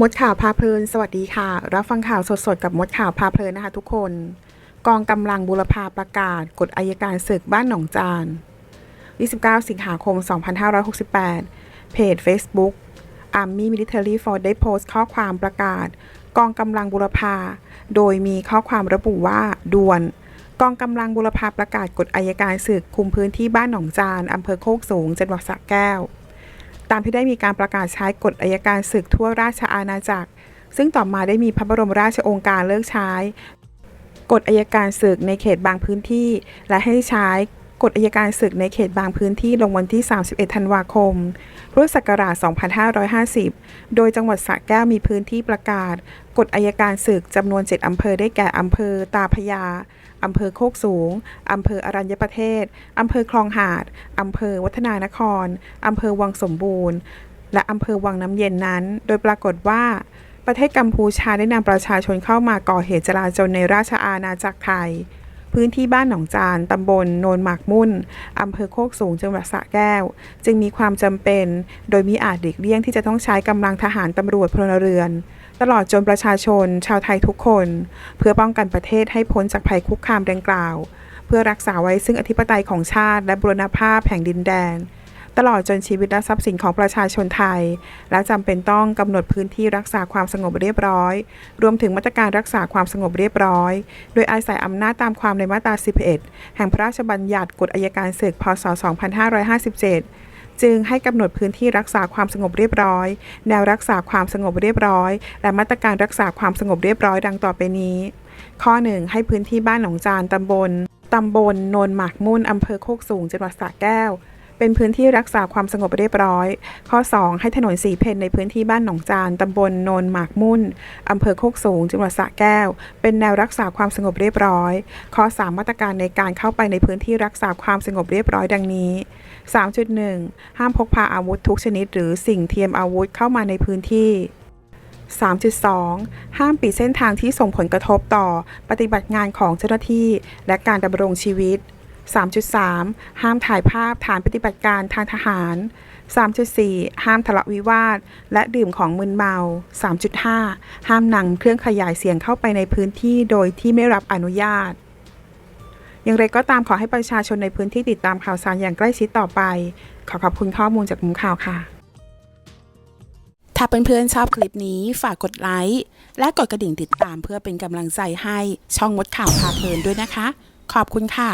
มดข่าวพาเพลิน สวัสดีค่ะ รับฟังข่าวสดๆ กับมดข่าวพาเพลินนะคะทุกคน กองกำลังบุรพาประกาศ กฎอายการศึกบ้านหนองจาน 29 สิงหาคม 2568 เพจ Facebook Army Military Force ได้โพสต์ข้อความประกาศ กองกำลังบุรพา โดยมีข้อความระบุว่าด่วน กองกำลังบุรพาประกาศกฎอายการศึกคุมพื้นที่บ้านหนองจานอำเภอโคกสูงจังหวัดสระแก้ว ตามที่ได้มีการประกาศใช้กฎอายการศึกทั่วราชอาณาจักร ซึ่งต่อมาได้มีพระบรมราชโองการเลิกใช้กฎอายการศึกในเขตบางพื้นที่ และให้ใช้ กฎอายการศึกในเขตบางพื้นที่ลงวันที่ 31 ธันวาคม พุทธศักราช 2550 โดยจังหวัดสระแก้วมีพื้นที่ประกาศ กฎอายการศึกจำนวน 7 อำเภอได้แก่ อำเภอตาพยา อำเภอโคกสูง อำเภออรัญญประเทศ อำเภอคลองหาด อำเภอวัฒนานคร อำเภอวังสมบูรณ์ และอำเภอวังน้ำเย็นนั้น โดยปรากฏว่าประเทศกัมพูชาได้นำประชาชนเข้ามาก่อเหตุจลาจลในราชอาณาจักรไทย พื้นที่บ้านหนองจานตำบลโนนหมากมุ่นอำเภอโคกสูงจังหวัดสระแก้ว จึงมีความจำเป็น โดยมีอาจหลีกเลี่ยงที่จะต้องใช้กำลังทหารตำรวจพลเรือน ตลอดจนประชาชน ชาวไทยทุกคน เพื่อป้องกันประเทศให้พ้นจากภัยคุกคามดังกล่าว เพื่อรักษาไว้ซึ่งอธิปไตยของชาติและบรณภาพแห่งดินแดน ตลอดจนชีวิตและทรัพย์สินของประชาชนไทย และจำเป็นต้องกำหนดพื้นที่รักษาความสงบเรียบร้อย รวมถึงมาตรการรักษาความสงบเรียบร้อย โดยอาศัยอำนาจตามความในมาตรา 11 แห่งพระราชบัญญัติกฎอัยการศึกพศ 2557จึงให้กำหนดพื้นที่รักษาความสงบเรียบร้อย แนวรักษาความสงบเรียบร้อย และมาตรการรักษาความสงบเรียบร้อยดังต่อไปนี้ ข้อ 1 ให้พื้นที่บ้านหนองจานตำบลตำบลโนนหมากมุ่นอำเภอโคกสูงจังหวัดสระแก้ว เป็นพื้นที่รักษาความสงบเรียบร้อย ข้อ 2 ให้ถนนสีเพนในพื้นที่บ้านหนองจานตำบลโนนหมากมุ่นอำเภอโคกสูง จังหวัดสระแก้ว เป็นแนวรักษาความสงบเรียบร้อย ข้อ 3 มาตรการในการเข้าไปในพื้นที่รักษาความสงบเรียบร้อยดังนี้ 3.1 ห้ามพกพาอาวุธทุกชนิด หรือสิ่งเทียมอาวุธเข้ามาในพื้นที่3.2 ห้ามปิดเส้นทางที่ส่งผลกระทบต่อปฏิบัติงานของเจ้าหน้าที่ และการดำรงชีวิต 3.3 ห้ามถ่ายภาพฐานปฏิบัติการทางทหาร 3.4 ห้ามทะเลาะวิวาท และดื่มของมึนเมา 3.5 ห้ามนำเครื่องขยายเสียงเข้าไปในพื้นที่โดยที่ไม่รับอนุญาต อย่างไรก็ตามขอให้ประชาชนในพื้นที่ติดตามข่าวสารอย่างใกล้ชิดต่อไป ขอขอบคุณข้อมูลจากมุมข่าวค่ะ ถ้าเพื่อนๆชอบคลิปนี้ฝากกดไลค์และกดกระดิ่งติดตามเพื่อเป็นกำลังใจให้ช่องมดข่าวพาเพลินด้วยนะคะ ขอบคุณค่ะ